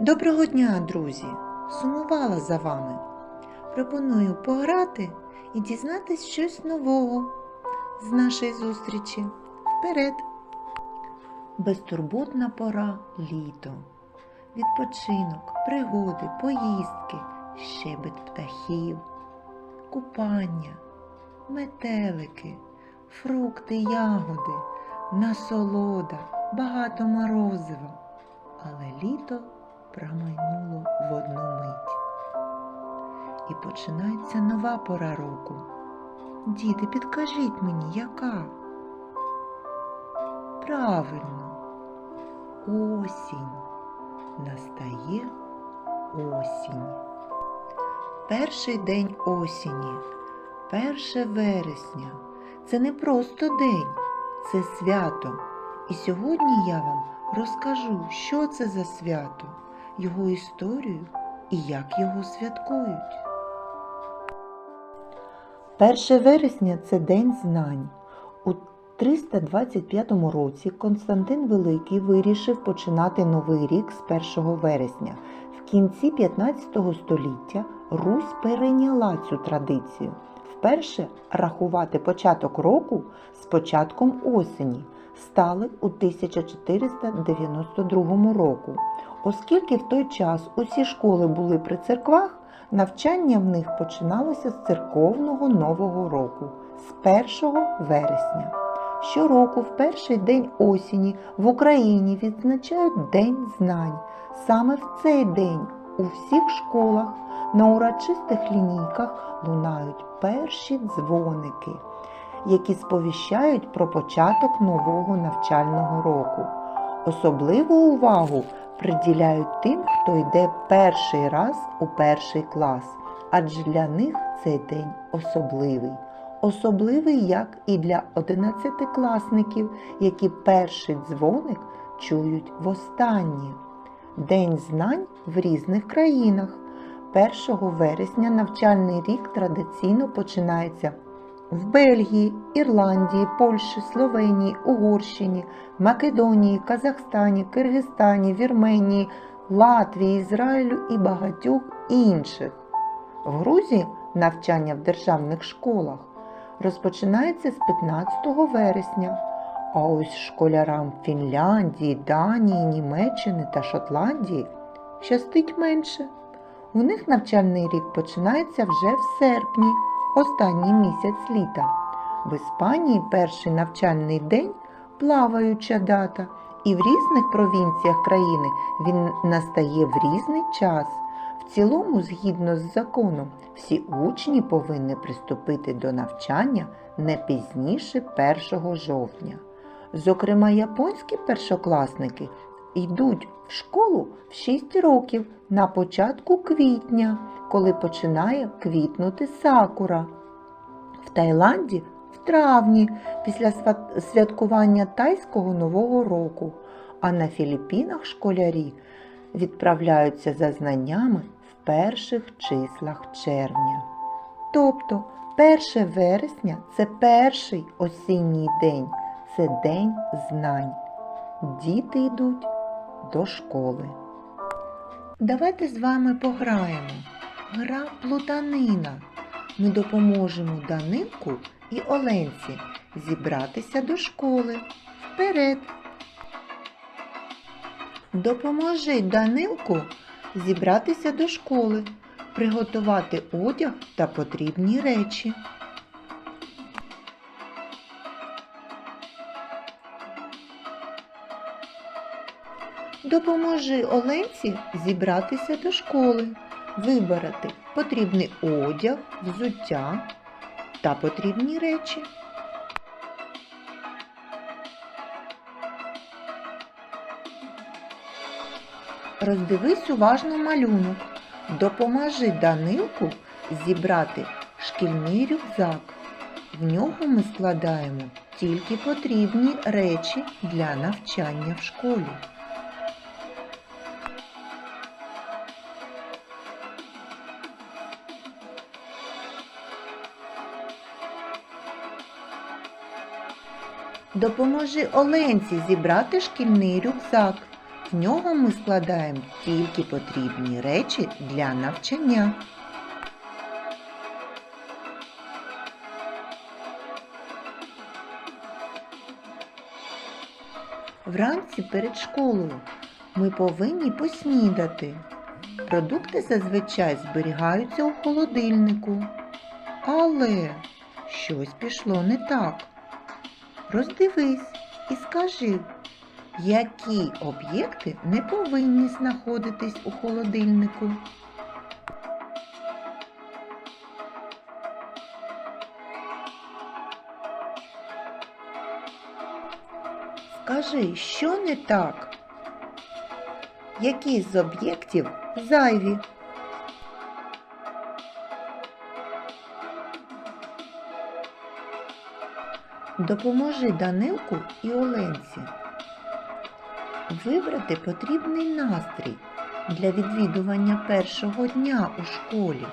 Доброго дня, друзі! Сумувала за вами. Пропоную пограти і дізнатись щось нового з нашої зустрічі. Вперед! Безтурботна пора літо. Відпочинок, пригоди, поїздки, щебет птахів, купання, метелики, фрукти, ягоди, насолода, багато морозива. Але літо промайнуло в одну мить. І починається нова пора року. Діти, підкажіть мені, яка? Правильно, осінь. Настає осінь. Перший день осені, 1 вересня. Це не просто день, це свято. І сьогодні я вам розкажу, що це за свято, його історію і як його святкують. 1 вересня це День знань. У 325 році Константин Великий вирішив починати новий рік з 1 вересня. В кінці 15 століття Русь перейняла цю традицію. Вперше рахувати початок року з початком осені стали у 1492 року. Оскільки в той час усі школи були при церквах, навчання в них починалося з церковного Нового року, з 1 вересня. Щороку, в перший день осені, в Україні відзначають День знань. Саме в цей день у всіх школах на урочистих лінійках лунають перші дзвоники, які сповіщають про початок нового навчального року. Особливу увагу приділяють тим, хто йде перший раз у перший клас, адже для них цей день особливий. Особливий як і для одинадцятикласників, які перший дзвоник чують востаннє. День знань в різних країнах. 1 вересня навчальний рік традиційно починається в Бельгії, Ірландії, Польщі, Словенії, Угорщині, Македонії, Казахстані, Киргизстані, Вірменії, Латвії, Ізраїлю і багатьох інших. В Грузії навчання в державних школах розпочинається з 15 вересня, а ось школярам Фінляндії, Данії, Німеччини та Шотландії щастить менше. У них навчальний рік починається вже в серпні, останній місяць літа. В Іспанії перший навчальний день плаваюча дата, і в різних провінціях країни він настає в різний час. В цілому, згідно з законом, всі учні повинні приступити до навчання не пізніше 1 жовтня. Зокрема, японські першокласники йдуть в школу в 6 років на початку квітня, коли починає квітнути сакура. В Таїланді в травні після святкування тайського нового року, а на Філіппінах школярі відправляються за знаннями в перших числах червня. Тобто 1 вересня це перший осінній день, це день знань. Діти йдуть до школи. Давайте з вами пограємо. Гра плутанина. Ми допоможемо Данилку і Оленці зібратися до школи. Вперед! Допоможи Данилку зібратися до школи, приготувати одяг та потрібні речі. Допоможи Оленці зібратися до школи, вибрати потрібний одяг, взуття та потрібні речі. Роздивись уважно малюнок. Допоможи Данилку зібрати шкільний рюкзак. В нього ми складаємо тільки потрібні речі для навчання в школі. Допоможи Оленці зібрати шкільний рюкзак. В нього ми складаємо тільки потрібні речі для навчання. Вранці перед школою ми повинні поснідати. Продукти зазвичай зберігаються у холодильнику. Але щось пішло не так. Роздивись і скажи, які об'єкти не повинні знаходитись у холодильнику. Скажи, що не так? Які з об'єктів зайві? Допоможи Данилку і Оленці вибрати потрібний настрій для відвідування першого дня у школі.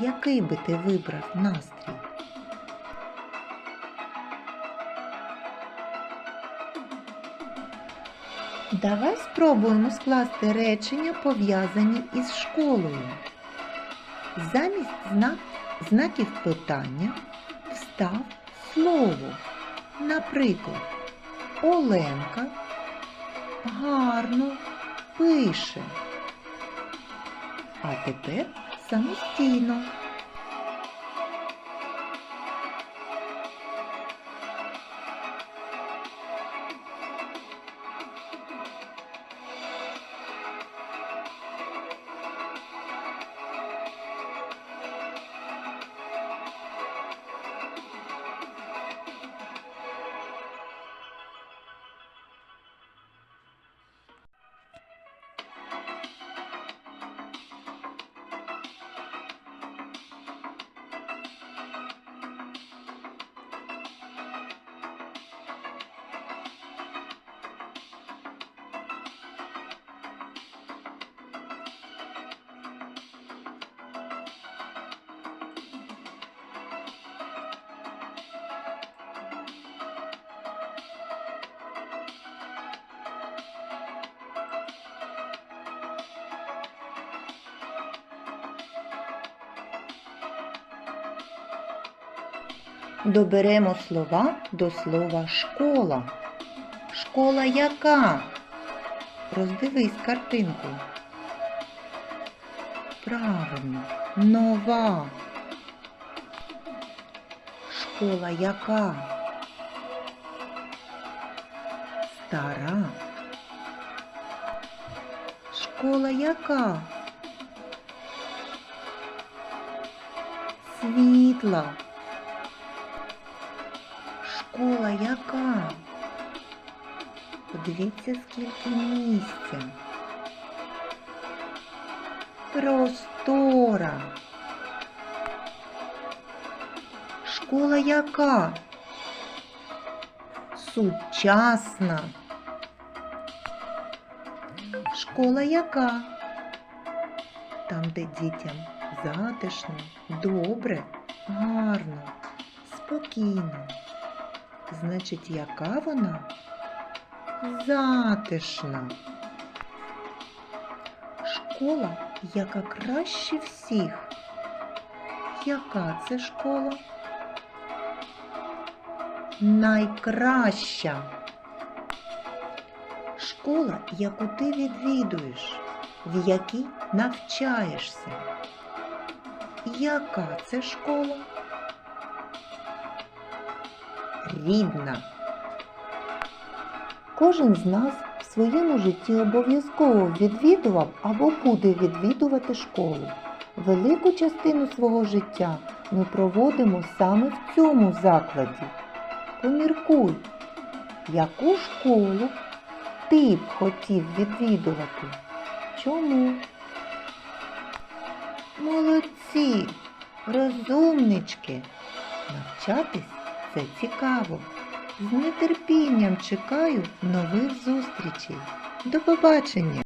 Який би ти вибрав настрій? Давай спробуємо скласти речення, пов'язані із школою. Замість зна- знаків питання встав слово. Наприклад, Оленка гарно пише. А тепер самостійно. Доберемо слова до слова школа. Школа яка? Роздивись картинку. Правильно, нова. Школа яка? Стара. Школа яка? Світла. Школа яка? Подивіться, скільки місця. Простора. Школа яка? Сучасна. Школа яка? Там, де дітям затишно, добре, гарно, спокійно. Значить, яка вона? Затишна. Школа, яка краще всіх. Яка це школа? Найкраща. Школа, яку ти відвідуєш, в якій навчаєшся. Яка це школа? Рідна. Кожен з нас в своєму житті обов'язково відвідував або буде відвідувати школу. Велику частину свого життя ми проводимо саме в цьому закладі. Поміркуй, яку школу ти б хотів відвідувати? Чому? Молодці, розумнички. Навчатись це цікаво. З нетерпінням чекаю нових зустрічей. До побачення!